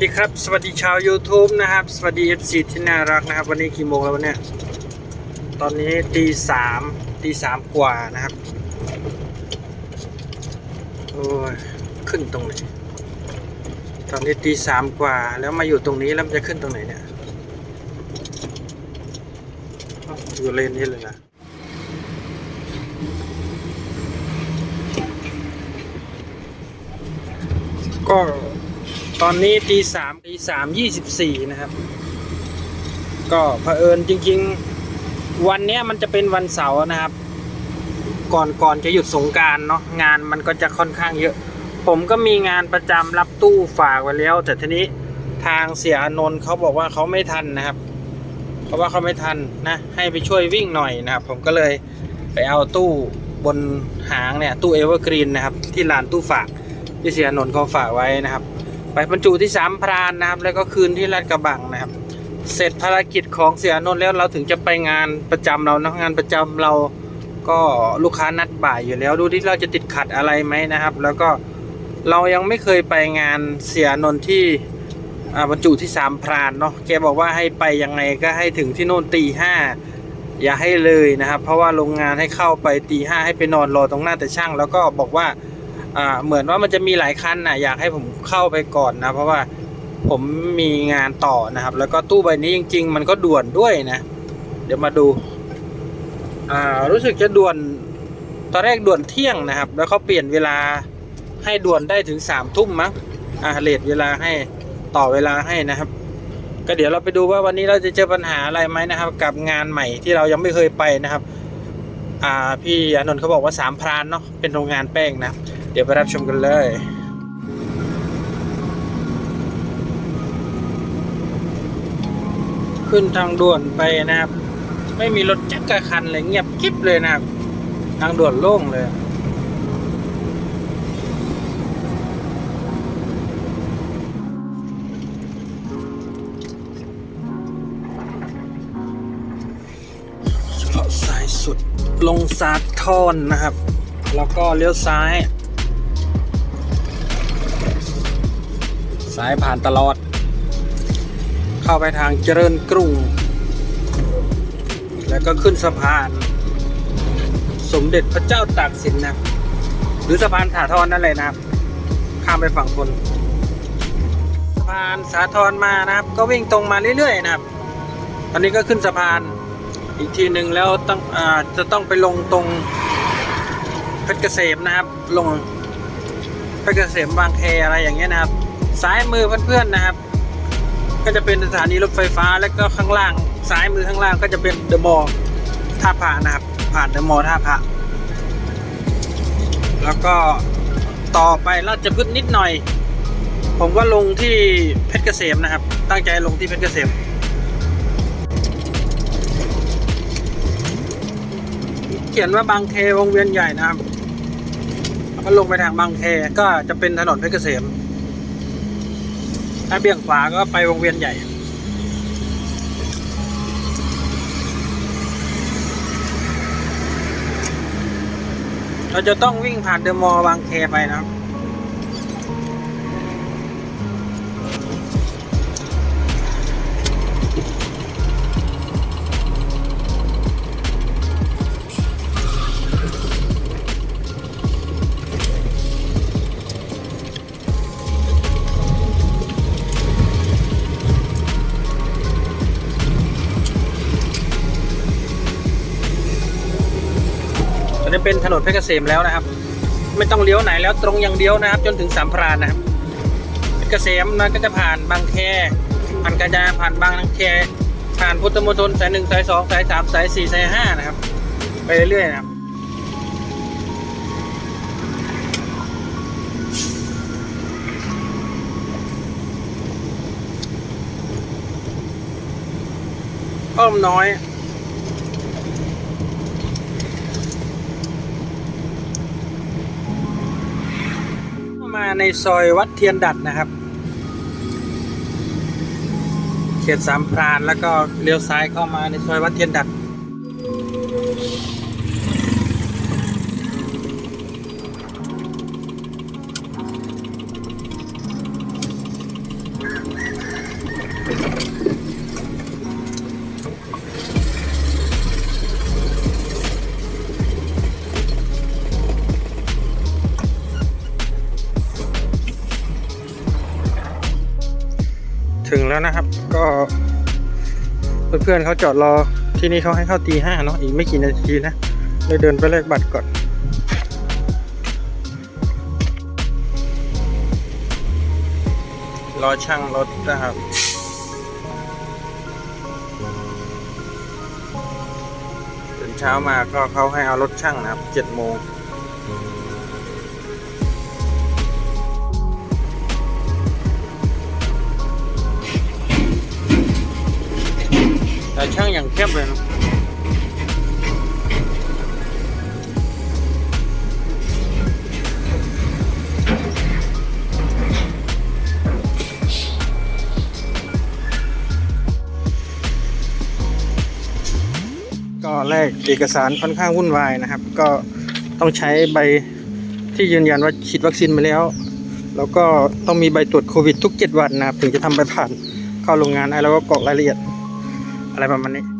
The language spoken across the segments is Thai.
วัสดีครับ สวัสดีชาว YouTube นะครับ สวัสดี FC ที่น่ารักนะครับ วันนี้กี่โมงแล้ววันเนี้ยตอนนี้ตีสามตีสามกว่านะครับ โอ้ย ขึ้นตรงไหน ตอนนี้ตีสามกว่าแล้วมาอยู่ตรงนี้แล้วมันจะขึ้นตรงไหนเนี่ยอ้าวอยู่เลนนี้เลยนะก็ ตอนนี้ตีสามตีสามยี่สิบสี่นะครับ ก็เผอิญจริง ๆ วันเนี้ยมันจะเป็นวันเสาร์นะครับ ก่อนก่อนจะหยุดสงการเนาะงานมันก็จะค่อนข้างเยอะ ผมก็มีงานประจำรับตู้ฝากไว้แล้ว แต่ทีนี้ทางเสียอนนท์เขาบอกว่าเขาไม่ทันนะครับ เพราะว่าเขาไม่ทันนะ ให้ไปช่วยวิ่งหน่อยนะครับ ผมก็เลยไปเอาตู้บนหางเนี่ยตู้เอเวอร์กรีนนะครับ ที่ลานตู้ฝากที่เสียอนนท์เขาฝากไว้นะครับ ไปบรรจุที่สามพรานนะครับ แล้วก็คืนที่ลาดกระบังนะครับ เสร็จภารกิจของเสียนนท์แล้วเราถึงจะไปงานประจำเรานะงานประจำเราก็ลูกค้านัดบ่ายอยู่แล้วดูที่เราจะติดขัดอะไรไหมนะครับ แล้วก็เรายังไม่เคยไปงานเสียนนท์ที่บรรจุที่สามพรานเนาะแกบอกว่าให้ไปยังไงก็ให้ถึงที่โน่นตีห้าอย่าให้เลยนะครับ เพราะว่าโรงงานให้เข้าไปตีห้าให้ไปนอนรอตรงหน้าแต่ช่าง แล้วก็บอกว่า อ่าเหมือนว่ามันจะมีหลายคันนะอยากให้ผมเข้าไปก่อนนะ เพราะว่าผมมีงานต่อนะครับ แล้วก็ตู้ใบนี้จริง ๆ มันก็ด่วนด้วยนะ เดี๋ยวมาดู อ่ารู้สึกจะด่วน ตอนแรกด่วนเที่ยงนะครับ แล้วเขาเปลี่ยนเวลาให้ด่วนได้ถึงสามทุ่มมั้งอ่าเลทเวลาให้ต่อเวลาให้นะครับ ก็เดี๋ยวเราไปดูว่าวันนี้เราจะเจอปัญหาอะไรไหมนะครับ กับงานใหม่ที่เรายังไม่เคยไปนะครับ อ่าพี่อนนท์เขาบอกว่าสามพรานเนาะเป็นโรงงานแป้งนะ เดี๋ยวไปรับชมกันเลยขึ้นทางด่วนไปนะครับ ไม่มีรถจักรคันเลยเงียบกริบเลยนะครับ ทางด่วนโล่งเลย เฉพาะสายสุดลงสาทรนะครับ แล้วก็เลี้ยวซ้ายายผ่านตลอด เข้าไปทางเจริญกรุง แล้วก็ขึ้นสะพาน สมเด็จพระเจ้าตากสินนะ หรือสะพานสาทรนั่นเลยนะครับ ข้ามไปฝั่งทนสะพานสาทรมานะครับ ก็วิ่งตรงมาเรื่อยๆนะครับ ตอนนี้ก็ขึ้นสะพานอีกทีหนึ่งแล้วต้องอาจะต้องไปลงตรงเพชรเกษมนะครับ ลงเพชรเกษมบางแคอะไรอย่างเงี้ยนะครับ ซ้ายมือเพื่อนๆนะครับ ก็จะเป็นสถานีรถไฟฟ้าแล้วก็ข้างล่างซ้ายมือข้างล่างก็จะเป็นเดอะมอลล์ท่าพระนะครับ ผ่านเดอะมอลล์ท่าพระแล้วก็ต่อไปราชพฤกษ์นิดหน่อย ผมก็ลงที่เพชรเกษมนะครับ ตั้งใจลงที่เพชรเกษมเขียนว่าบางแควงเวียนใหญ่นะครับแล้วก็ลงไปทางบางแคก็จะเป็นถนนเพชรเกษม ถ้าเบี่ยงขวาก็ไปวงเวียนใหญ่ เราจะต้องวิ่งผ่านเดอะมอลล์บางแคไปนะครับ เป็นถนนเพชรเกษมแล้วนะครับ ไม่ต้องเลี้ยวไหนแล้วตรงอย่างเดียวนะครับ จนถึงสามพรานนะครับเพชรเกษมนั้นก็จะผ่านบางแคผ่านกาญจนาผ่านบางแคผ่านพุทธมณฑลสายหนึ่งสายสองสายสามสายสี่สายห้านะครับ ไปเรื่อยๆนะครับอ้อมน้อย ในซอยวัดเทียนดัดนะครับ เขตสามพรานแล้วก็เลี้ยวซ้ายเข้ามาในซอยวัดเทียนดัด พื่อนเขาจอดรอที่นี่เขาให้เข้าตีห้าเนาะอีกไม่กี่นาทีนะเลยเดินไปแลกบัตรก่อนรอช่างรถนะครับตื่นเช้ามาก็เขาให้เอารถช่างนะครับเจ็ดโมง อย่างเข้มเลยนะก็แลกเอกสารค่อนข้างวุ่นวายนะครับ ก็ต้องใช้ใบที่ยืนยันว่าฉีดวัคซีนมาแล้ว แล้วก็ต้องมีใบตรวจโควิดทุก 7 วันนะครับ ถึงจะทำไปผ่านเข้าโรงงานไอ้แล้วก็กรอกรายละเอียด อะไรประมาณนี้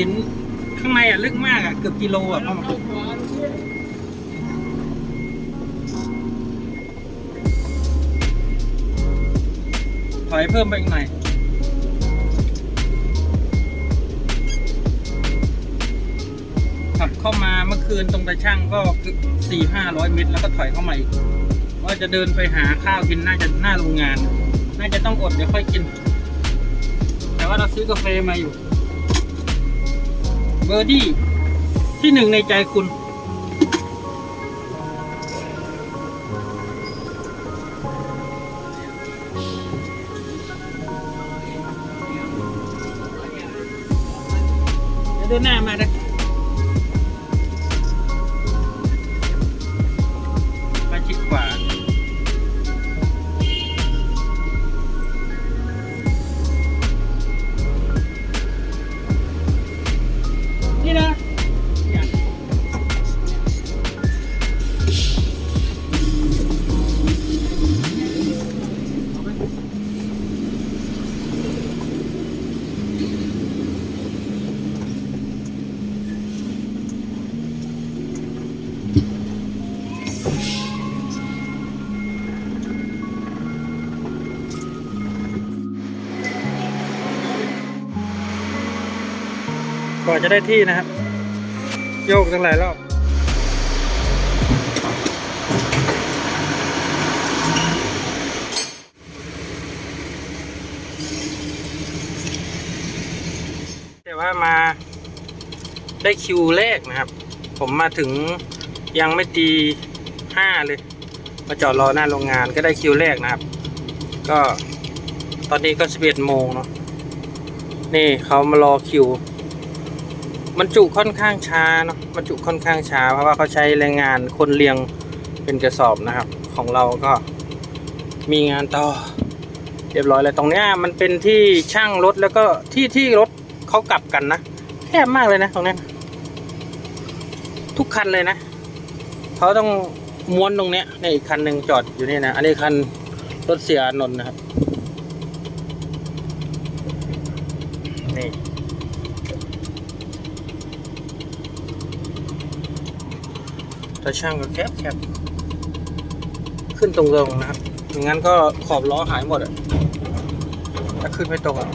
ห็นข้างในอะลึกมากอะเกือบกิโลอะเข้ามาถอยเพิ่มไปอีกหน่อยขับเข้ามาเมื่อคืนตรงตะช่างก็สี่ห้าร้อยเมตรแล้วก็ถอยเข้ามาอีกว่าจะเดินไปหาข้าวกินน่าจะหน้าโรงงาน น่าจะต้องอดเดี๋ยวค่อยกิน แต่ว่าเราซื้อกาแฟมาอยู่ เบอร์ดี้ที่หนึ่งในใจคุณ เดินหน้ามานะ ก่อนจะได้ที่นะครับ โยกตั้งหลายรอบแต่ว่ามาได้คิวแรกนะครับ ผมมาถึงยังไม่ตีห้าเลยมาจอดรอหน้าโรงงานก็ได้คิวแรกนะครับ ก็ตอนนี้ก็สิบเอ็ดโมงเนาะนี่เขามารอคิว มันจุค่อนข้างช้าเนาะมันจุค่อนข้างช้า เพราะว่าเขาใช้แรงงานคนเรียงเป็นกระสอบนะครับ ของเราก็มีงานต่อ เรียบร้อยแล้วตรงเนี้ยมันเป็นที่ช่างรถแล้วก็ที่ที่รถเขากลับกันนะแคบมากเลยนะตรงนี้ทุกคันเลยนะเขาต้องม้วนตรงเนี้ยในอีกคันหนึ่งจอดอยู่นี่นะอันนี้คันรถเสียนนนะครับนี่ ถ้าช่างก็แคบแคบขึ้นตรงๆนะครับไม่งั้นก็ขอบล้อหายหมดอะถ้าขึ้นไม่ตรงอะ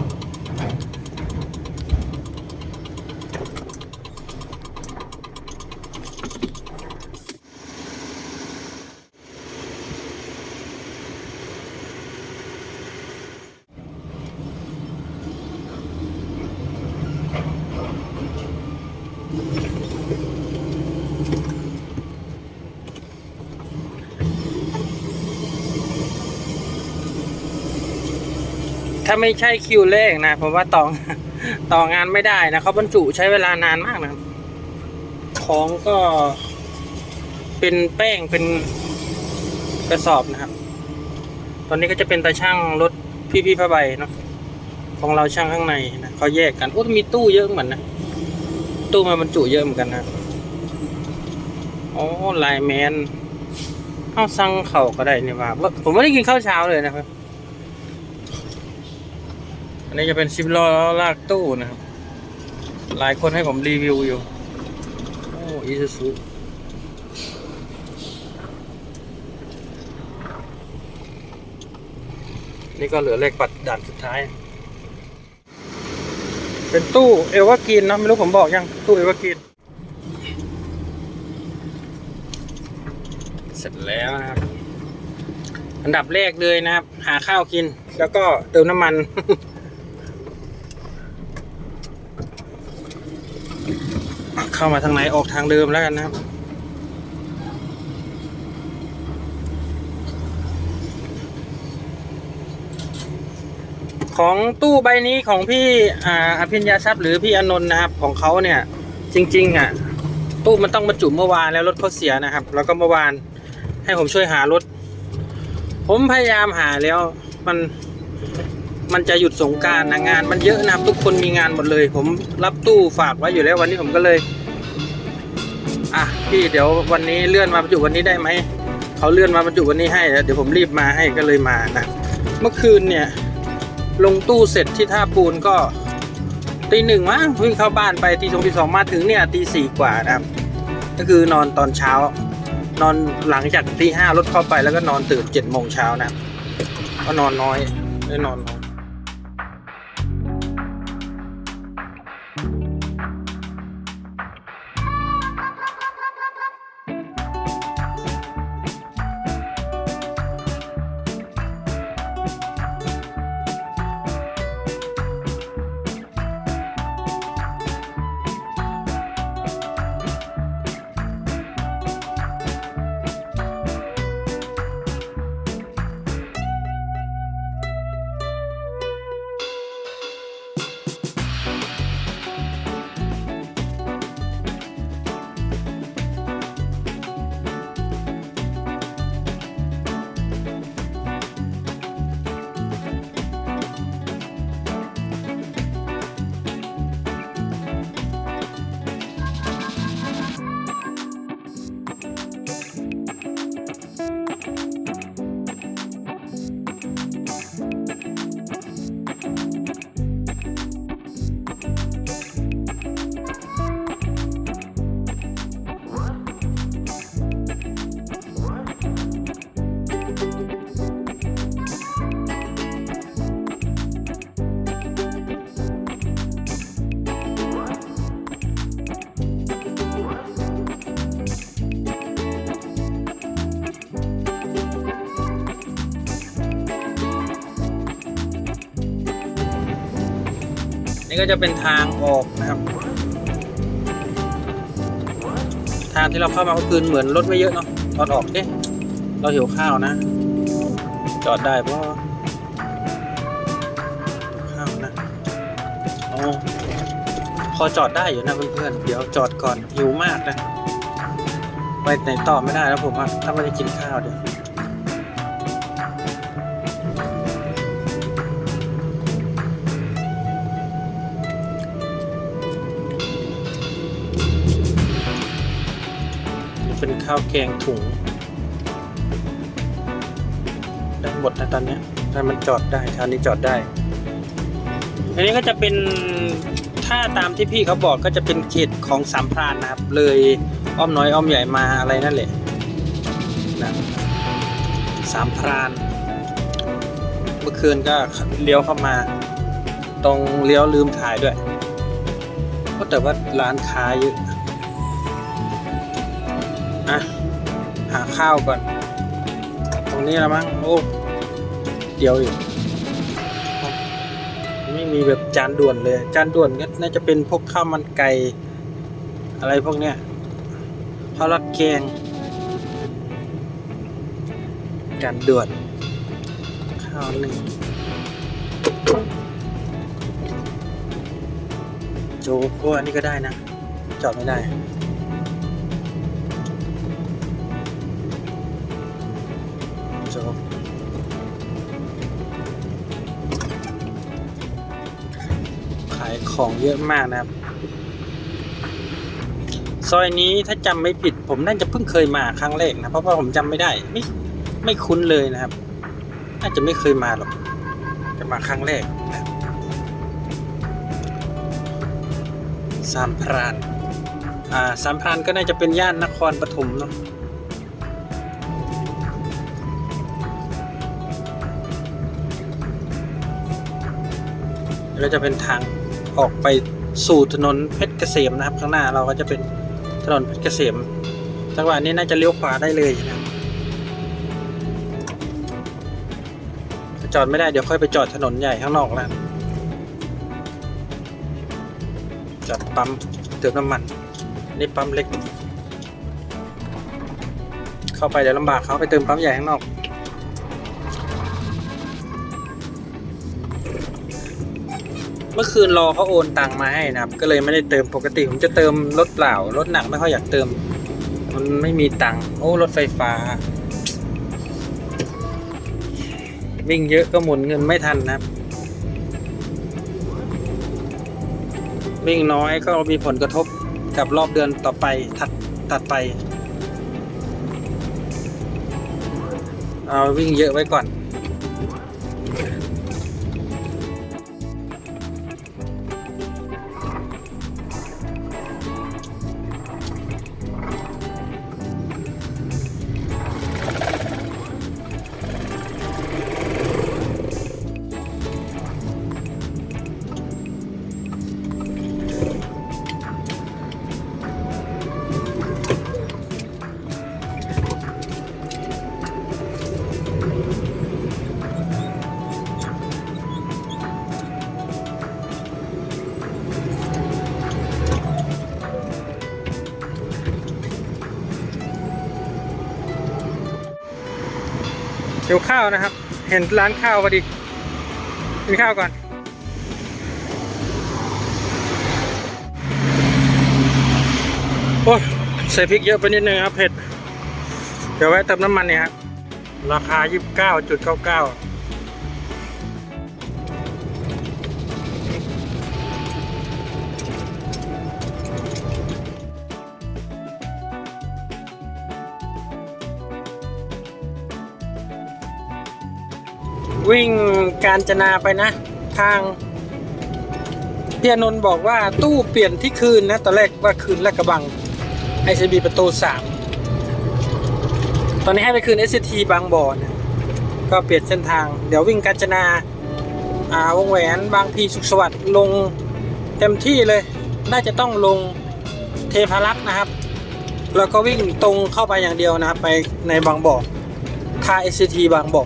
าไม่ใช่คิวแรกนะผมว่าต่อต่องานไม่ได้นะเขาบรรจุใช้เวลานานมากนะของก็เป็นแป้งเป็นกระสอบนะครับ ตอนนี้ก็จะเป็นตาช่างรถพี่พี่ผ้าใบเนาะของเราช่างข้างในนะเขาแยกกันโอ้มีตู้เยอะเหมือนนะตู้มาบรรจุเยอะเหมือนกันนะโอ้ไลน์แมนเอาสั่งเข่าก็ได้นี่ว่าผมไม่ได้กินข้าวเช้าเลยนะครับ นนี้จะเป็นซิปล้อลากตู้นะครับ หลายคนให้ผมรีวิวอยู่ โอ้อีซูซูนี่ก็เหลือเลขปัดด่านสุดท้าย เป็นตู้เอวากินนะไม่รู้ผมบอกยัง ตู้เอวากิน เสร็จแล้วนะครับ อันดับแรกเลยนะครับ หาข้าวกิน แล้วก็เติมน้ำมัน เข้ามาทางไหนออกทางเดิมแล้วกันนะครับ ของตู้ใบนี้ของพี่อ่าอภิญญาทรัพย์หรือพี่อนนท์นะครับ ของเขาเนี่ย จริง ๆ อะ ตู้มันต้องบรรจุเมื่อวานแล้วรถเขาเสียนะครับ แล้วก็เมื่อวานให้ผมช่วยหารถ ผมพยายามหาแล้วมันมันจะหยุดสงการนะงาน มันเยอะนะครับทุกคนมีงานหมดเลย ผมรับตู้ฝากไว้อยู่แล้ววันนี้ผมก็เลย อะพี่เดี๋ยววันนี้เลื่อนมาบรรจุวันนี้ได้ไหมเขาเลื่อนมาบรรจุวันนี้ให้แล้วเดี๋ยวผมรีบมาให้ก็เลยมานะเมื่อคืนเนี่ยลงตู้เสร็จที่ท่าปูนก็ตีหนึ่งมั้งวิ่งเข้าบ้านไปตีสองตีสองมาถึงเนี่ยตีสี่กว่านะครับ ก็คือนอนตอนเช้า นอนหลังจากตีห้ารถเข้าไปแล้วก็นอนตื่นเจ็ดโมงเช้านะก็นอนน้อยได้นอนน้อย นี่ก็จะเป็นทางออกนะครับ ทางที่เราเข้ามาเมื่อคืนเหมือนรถไม่เยอะเนาะตอนออกเอ๊ะเราหิวข้าวนะ จอดได้เพราะข้าวนะอ๋อพอจอดได้อยู่นะเพื่อนๆเดี๋ยวจอดก่อนหิวมากนะไปไหนต่อไม่ได้แล้วผมอะถ้าไม่ได้กินข้าว ข้าวแกงถุงได้หมดนะตอนนี้ถ้ามันจอดได้ทางนี้จอดได้ อันนี้ก็จะเป็นถ้าตามที่พี่เขาบอกก็จะเป็นเขตของสามพรานนะครับ เลยอ้อมน้อยอ้อมใหญ่มาอะไรนั่นแหละนะสามพราน เมื่อคืนก็เลี้ยวเข้ามาตรงเลี้ยวลืมถ่ายด้วยก็แต่ว่าร้านค้าเยอะ อะ หาข้าวก่อน ตรงนี้ละมั้ง โอ้ เดียวอยู่ไม่มีแบบจานด่วนเลย จานด่วนก็น่าจะเป็นพวกข้าวมันไก่ อะไรพวกเนี้ยข้าวราดแกง จานด่วน ข้าวหนึ่งโจ๊กพวกอันนี้ก็ได้นะ จอดไม่ได้ ขายของเยอะมากนะครับ ซอยนี้ถ้าจำไม่ผิด ผมน่าจะเพิ่งเคยมาครั้งแรกนะเพราะว่าผมจำไม่ได้ ไม่ไม่คุ้นเลยนะครับ น่าจะไม่เคยมาหรอก จะมาครั้งแรกสามพราน อ่าสามพรานก็น่าจะเป็นย่านนครปฐมเนาะก็จะเป็นทาง ออกไปสู่ถนนเพชรเกษมนะครับ ข้างหน้าเราก็จะเป็นถนนเพชรเกษมจังหวะนี้น่าจะเลี้ยวขวาได้เลยนะจอดไม่ได้เดี๋ยวค่อยไปจอดถนนใหญ่ข้างนอกแล้วจอดปั๊มเติมน้ำมันนี่ปั๊มเล็ก เข้าไปเดี๋ยวลำบากเขาไปเติมปั๊มใหญ่ข้างนอก เมื่อคืนรอเขาโอนตังมาให้นะครับ ก็เลยไม่ได้เติมปกติผมจะเติมรถเปล่ารถหนักไม่ค่อยอยากเติม มันไม่มีตังค์โอ้รถไฟฟ้า วิ่งเยอะก็หมุนเงินไม่ทันนะครับ วิ่งน้อยก็มีผลกระทบกับรอบเดือนต่อไปถัดตัดไป เอาวิ่งเยอะไว้ก่อน ข้าวนะครับ เห็นร้านข้าวพอดี กินข้าวก่อน โอ้ยใส่พริกเยอะไปนิดนึงครับเผ็ด เดี๋ยวแวะเติมน้ำมันเนี่ยครับ ราคา 29.99 วิ่งการจนาไปนะ ทางพี่อนนท์บอกว่าตู้เปลี่ยนที่คืนนะตอนแรกว่าคืนแลกกระบัง ICB ประตูสามตอนนี้ให้ไปคืน SCT บางบ่อนะก็เปลี่ยนเส้นทาง เดี๋ยววิ่งกาญจนาอ่าวงแหวนบางพีสุขสวัสดิ์ลงเต็มที่เลย น่าจะต้องลงเทพารักษ์นะครับ แล้วก็วิ่งตรงเข้าไปอย่างเดียวนะครับ ไปในบางบ่อท่า SCT บางบ่อ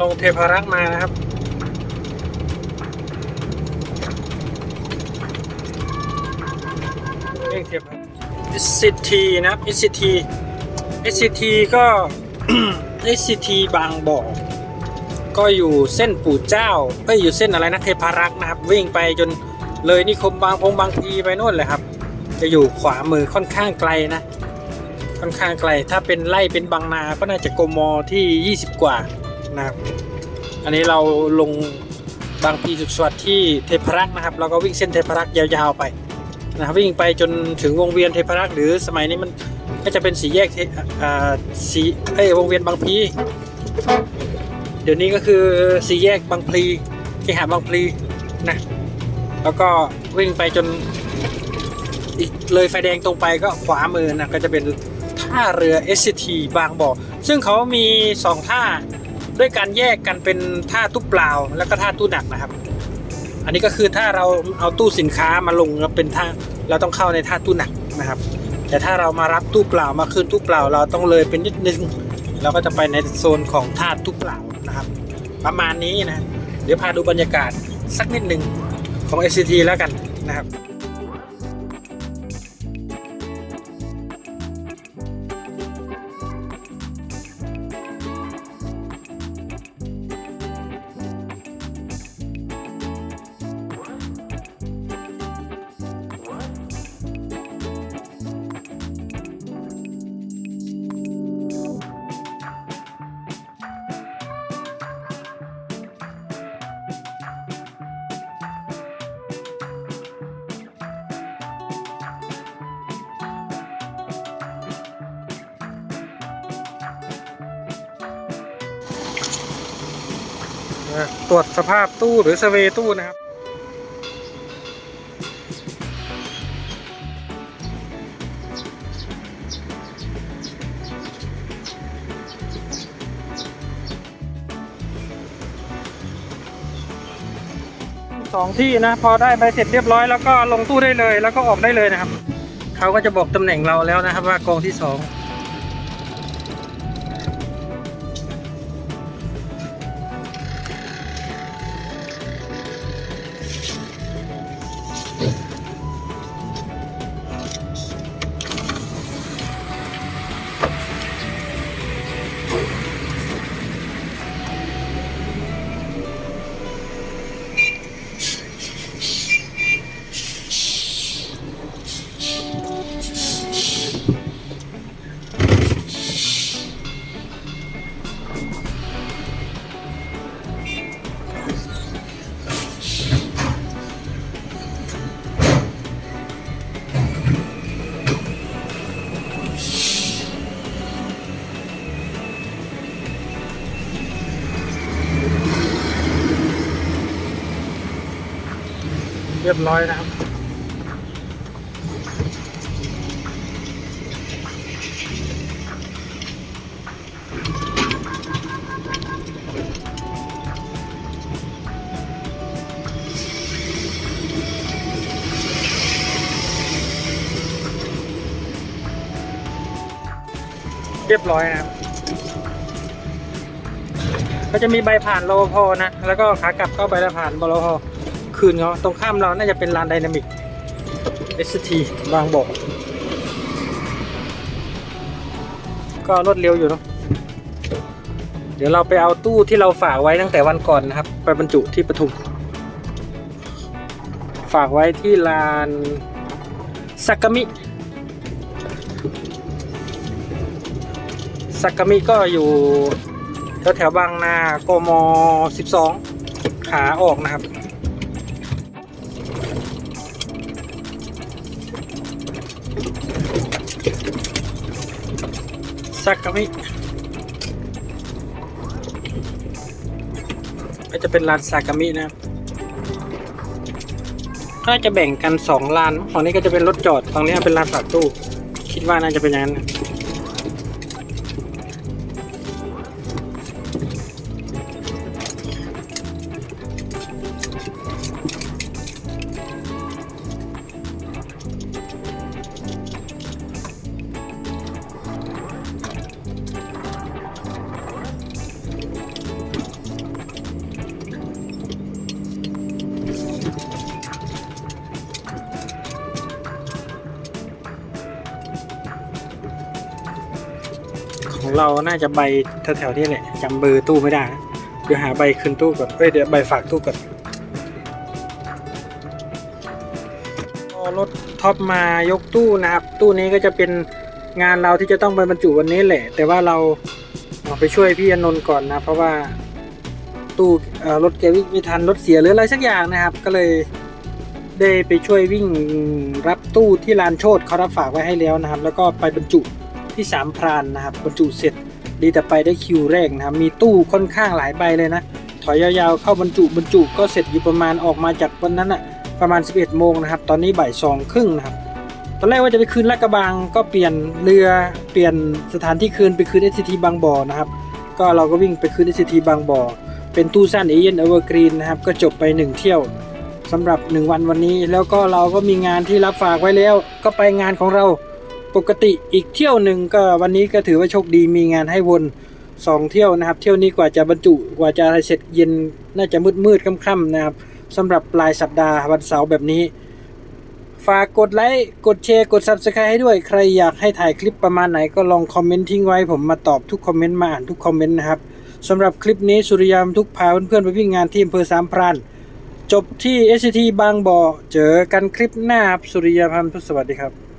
ลงเทพารักษ์มานะครับเร่งเทพารักษ์ SCT นะครับ SCT SCT ก็ SCT บางบ่อ ก็อยู่เส้นปู่เจ้าเอ้ยอยู่เส้นอะไรนะเทพารักษ์นะครับ วิ่งไปจนเลยนิคมบางพงบางพีไปนู่นเลยครับ จะอยู่ขวามือค่อนข้างไกลนะ ค่อนข้างไกล ถ้าเป็นไล่เป็นบางนา ก็น่าจะโกมที่ 20 กว่า นะครับ อันนี้เราลงบางพีสุขสวัสดิ์ที่เทพรักษ์นะครับ เราก็วิ่งเส้นเทพรักษ์ยาวๆไปนะครับวิ่งไปจนถึงวงเวียนเทพรักษ์หรือสมัยนี้มันก็จะเป็นสีแยกเทอ่าสีเอ้วงเวียนบางพลีเดี๋ยวนี้ก็คือสีแยกบางพลีที่หาบางพลีนะแล้วก็วิ่งไปจนอีกเลยไฟแดงตรงไปก็ขวามือนะก็จะเป็นท่าเรือ SCT บางบ่อซึ่งเขามีสองท่า ด้วยการแยกกันเป็นท่าตู้เปล่า แล้วก็ท่าตู้หนักนะครับ อันนี้ก็คือถ้าเราเอาตู้สินค้ามาลงแล้วเป็นท่าเราต้องเข้าในท่าตู้หนักนะครับ แต่ถ้าเรามารับตู้เปล่ามาคืนตู้เปล่า เราต้องเลยเป็นนิดนึงเราก็จะไปในโซนของท่าตู้เปล่านะครับ ประมาณนี้นะ เดี๋ยวพาดูบรรยากาศสักนิดหนึ่งของ SCT แล้วกันนะครับ ตรวจสภาพตู้หรือเซเวตู้นะครับ สองที่นะ พอได้ใบเสร็จเรียบร้อยแล้วก็ลงตู้ได้เลยแล้วก็ออกได้เลยนะครับ เขาก็จะบอกตำแหน่งเราแล้วนะครับว่ากองที่สอง รียบร้อยนะครับ เรียบร้อยนะครับ ก็จะมีใบผ่านรปภนะ แล้วก็ขากลับก็ใบผ่านบรพ คืนเขาตรงข้ามเราน่าจะเป็นลานไดนามิก ST บางบอก ก็รวดเร็วอยู่เนาะเดี๋ยวเราไปเอาตู้ที่เราฝากไว้ตั้งแต่วันก่อนนะครับ ไปบรรจุที่ปทุมฝากไว้ที่ลานสักกมิสักกมิก็อยู่แถวแถวบางนากม 12 ขาออกนะครับ สักกามิก็จะเป็นลานซากามินะครับน่าจะแบ่งกันสองลาน ของนี้ก็จะเป็นรถจอด ตรงนี้เป็นลานฝากตู้ คิดว่าน่าจะเป็นอย่างนั้น ของเราน่าจะใบแถวๆนี้แหละจำเบอร์ตู้ไม่ได้นะเดี๋ยวหาใบคืนตู้ก่อนเอ้ยเดี๋ยวใบฝากตู้ก่อนรถท็อปมายกตู้นะครับ ตู้นี้ก็จะเป็นงานเราที่จะต้องไปบรรจุวันนี้แหละ แต่ว่าเราเอาไปช่วยพี่อนนท์ก่อนนะ เพราะว่าตู้รถแกวิ่งไม่ทันรถเสียหรืออะไรสักอย่างนะครับ ก็เลยได้ไปช่วยวิ่งรับตู้ที่ลานโชดเขารับฝากไว้ให้แล้วนะครับ แล้วก็ไปบรรจุ ที่สามพรานนะครับบรรจุเสร็จดีแต่ไปได้คิวแรกนะครับมีตู้ค่อนข้างหลายใบเลยนะถอยยาวๆ เข้าบรรจุบรรจุก็เสร็จอยู่ประมาณออกมาจากวันนั้นอะประมาณ 11 โมงนะครับ ตอนนี้บ่ายสองครึ่งนะครับ ตอนแรกว่าจะไปคืนลาดกระบังก็เปลี่ยนเรือเปลี่ยนสถานที่คืนไปคืน SCT บางบ่อนะครับ ก็เราก็วิ่งไปคืน SCT บางบ่อ เป็นตู้สั้นเอเยนเอเวอร์กรีนนะครับ ก็จบไป 1 เที่ยวสำหรับ 1 วันวันนี้ แล้วก็เราก็มีงานที่รับฝากไว้แล้ว ก็ไปงานของเรา ปกติอีกเที่ยวหนึ่งก็วันนี้ก็ถือว่าโชคดีมีงานให้วนสองเที่ยวนะครับ เที่ยวนี้กว่าจะบรรจุกว่าจะอะไรเสร็จเย็นน่าจะมืดมืดค่ำๆนะครับสำหรับปลายสัปดาห์วันเสาร์แบบนี้ ฝากกดไลค์กดแชร์กด Subscribe ให้ด้วยใครอยากให้ถ่ายคลิปประมาณไหนก็ลองคอมเมนต์ทิ้งไว้ผมมาตอบทุกคอมเมนต์มาอ่านทุกคอมเมนต์นะครับสำหรับคลิปนี้สุริยามทุกพาเพื่อนๆไปวิ่งงานที่อำเภอสามพรานจบที่ SCT บางบ่อเจอกันคลิปหน้าครับสุริยามพันธ์พุทธสวัสดีครับ